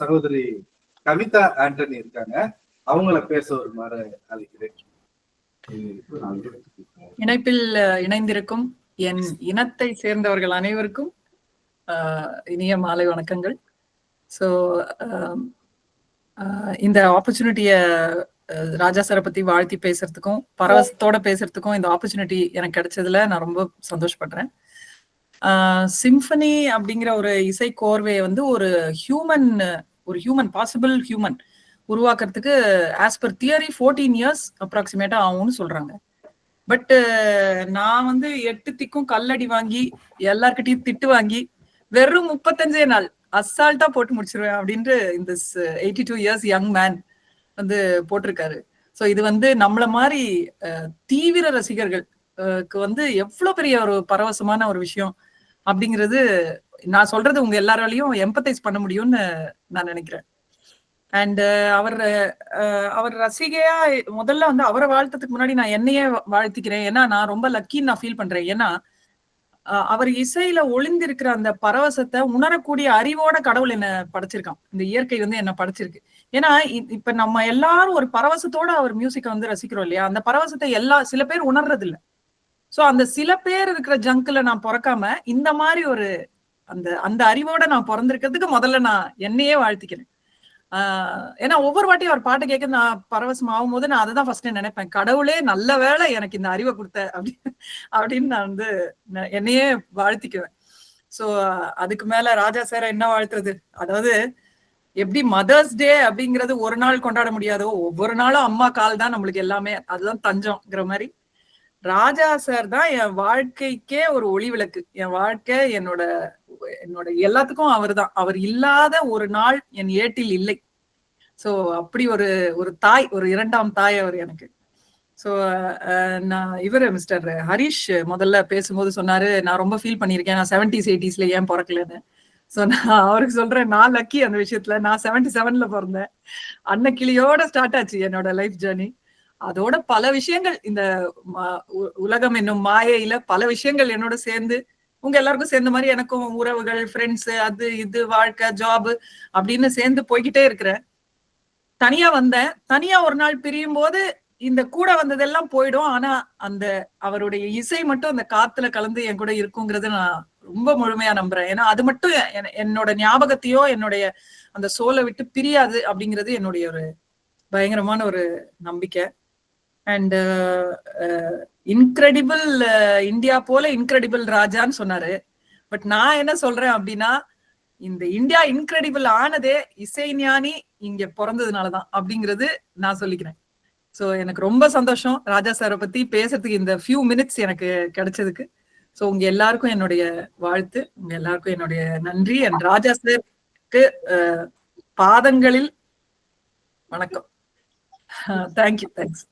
சகோதரி கவிதா ஆண்டனி இருக்காங்க. அவங்கள பேச வருமாறு அழைக்கிறேன். இணைப்பில் இணைந்திருக்கும் என் இனத்தை சேர்ந்தவர்கள் அனைவருக்கும் இனிய மாலை வணக்கங்கள். ஸோ இந்த ஆப்பர்ச்சுனிட்டியை ராஜா சாரை பத்தி வாழ்த்தி பேசுறதுக்கும் பரவசத்தோட பேசுறதுக்கும் இந்த ஆப்பர்ச்சுனிட்டி எனக்கு கிடைச்சதுல நான் ரொம்ப சந்தோஷப்படுறேன். சிம்பனி அப்படிங்கிற ஒரு இசை கோர்வை வந்து ஒரு ஹியூமன் ஒரு ஹியூமன் பாசிபிள் ஹியூமன் உருவாக்குறதுக்கு as per theory fourteen years அப்ராக்சிமேட்டா ஆகும்னு சொல்றாங்க. பட் நான் வந்து எட்டு திக்கும் கல்லடி வாங்கி எல்லார்கிட்டயும் திட்டு வாங்கி வெறும் முப்பத்தஞ்சே நாள் அசால்ட்டா போட்டு முடிச்சிருவேன் அப்படின்ட்டு இந்த eighty two years young man வந்து போட்டிருக்காரு. ஸோ இது வந்து நம்மள மாதிரி தீவிர ரசிகர்கள் க்கு வந்து எவ்வளோ பெரிய ஒரு பரவசமான ஒரு விஷயம். அப்படிங்கிறது நான் சொல்றது உங்க எல்லாராலையும் எம்பத்தைஸ் பண்ண முடியும்னு நான் நினைக்கிறேன். அண்ட் uh, அவர் uh, அவர் ரசிகையா முதல்ல வந்து அவரை வாழ்த்ததுக்கு முன்னாடி நான் என்னையே வாழ்த்திக்கிறேன். ஏன்னா நான் ரொம்ப லக்கின்னு நான் ஃபீல் பண்றேன். ஏன்னா அவர் இசையில ஒளிந்திருக்கிற அந்த பரவசத்தை உணரக்கூடிய அறிவோட கடவுள் என்ன படைச்சிருக்கான். இந்த இயற்கை வந்து என்ன படைச்சிருக்கு. ஏன்னா இப்ப நம்ம எல்லாரும் ஒரு பரவசத்தோட அவர் மியூசிக்கை வந்து ரசிக்கிறோம் இல்லையா? அந்த பரவசத்தை எல்லா சில பேர் உணர்றது இல்லை சோ அந்த சில பேர் இருக்கிற ஜங்க்ல நான் பிறக்காம இந்த மாதிரி ஒரு அந்த அந்த அறிவோட நான் பிறந்திருக்கிறதுக்கு முதல்ல நான் என்னையே வாழ்த்திக்கிறேன். ஆஹ் ஏன்னா ஒவ்வொரு வாட்டியும் அவர் பாட்டு கேட்க நான் பரவசம் ஆகும் போது நான் அதை தான் ஃபர்ஸ்ட் நினைப்பேன். கடவுளே நல்ல வேளை எனக்கு இந்த அறிவை கொடுத்த அப்படி அப்படின்னு நான் வந்து என்னையே வாழ்த்திக்குவேன். சோ அதுக்கு மேல ராஜா சேர என்ன வாழ்த்துறது? அதாவது எப்படி மதர்ஸ் டே அப்படிங்கிறது ஒரு நாள் கொண்டாட முடியாதோ ஒவ்வொரு நாளும் அம்மா கால் தான் நம்மளுக்கு எல்லாமே. அதுதான் தஞ்சம்ங்கிற மாதிரி ராஜா சார் தான் என் வாழ்க்கைக்கே ஒரு ஒளி விளக்கு என் வாழ்க்கை என்னோட என்னோட எல்லாத்துக்கும் அவர் தான் அவர் இல்லாத ஒரு நாள் என் ஏட்டில் இல்லை. ஸோ அப்படி ஒரு ஒரு தாய் ஒரு இரண்டாம் தாய் அவர் எனக்கு. ஸோ நான் இவர் மிஸ்டர் ஹரிஷ் முதல்ல பேசும்போது சொன்னாரு நான் ரொம்ப ஃபீல் பண்ணியிருக்கேன். நான் செவன்டிஸ் எயிட்டிஸ்ல ஏன் பிறக்கலன்னு? ஸோ நான் அவருக்கு சொல்றேன் நான் லக்கி அந்த விஷயத்துல. நான் செவன்டி செவன்ல பிறந்தேன். அன்னைக்கிளியோட ஸ்டார்ட் ஆச்சு என்னோட லைஃப் ஜேர்னி அதோட பல விஷயங்கள் இந்த உ- உலகம் என்னும் மாயையில பல விஷயங்கள் என்னோட சேர்ந்து உங்க எல்லாருக்கும் சேர்ந்த மாதிரி எனக்கும் உறவுகள் ஃப்ரெண்ட்ஸ் அது இது வாழ்க்கை ஜாப் அப்படின்னு சேர்ந்து போய்கிட்டே இருக்கிறேன். தனியா வந்தேன். தனியா ஒரு நாள் பிரியும் போது இந்த கூட வந்ததெல்லாம் போயிடும். ஆனா அந்த அவருடைய இசை மட்டும் அந்த காத்துல கலந்து என் கூட இருக்குங்கிறது நான் ரொம்ப முழுமையா நம்புறேன். ஏன்னா அது மட்டும் என்னோட ஞாபகத்தையோ என்னுடைய அந்த சோலை விட்டு பிரியாது அப்படிங்கிறது என்னுடைய ஒரு பயங்கரமான ஒரு நம்பிக்கை. அண்ட் இன்க்ரெடிபிள் இந்தியா போல இன்க்ரெடிபிள் ராஜான்னு சொன்னாரு. பட் நான் என்ன சொல்றேன் அப்படின்னா இந்த இந்தியா இன்க்ரெடிபிள் ஆனதே இசை ஞானி இங்க பிறந்ததுனாலதான் அப்படிங்கிறது நான் சொல்லிக்கிறேன். சோ எனக்கு ரொம்ப சந்தோஷம் ராஜா சாரை பத்தி பேசுறதுக்கு இந்த ஃபியூ மினிட்ஸ் எனக்கு கிடைச்சதுக்கு. சோ உங்க எல்லாருக்கும் என்னுடைய வாழ்த்து உங்க எல்லாருக்கும் என்னுடைய நன்றி. அண்ட் ராஜா சாருக்கு பாதங்களில் வணக்கம். Thank you thanks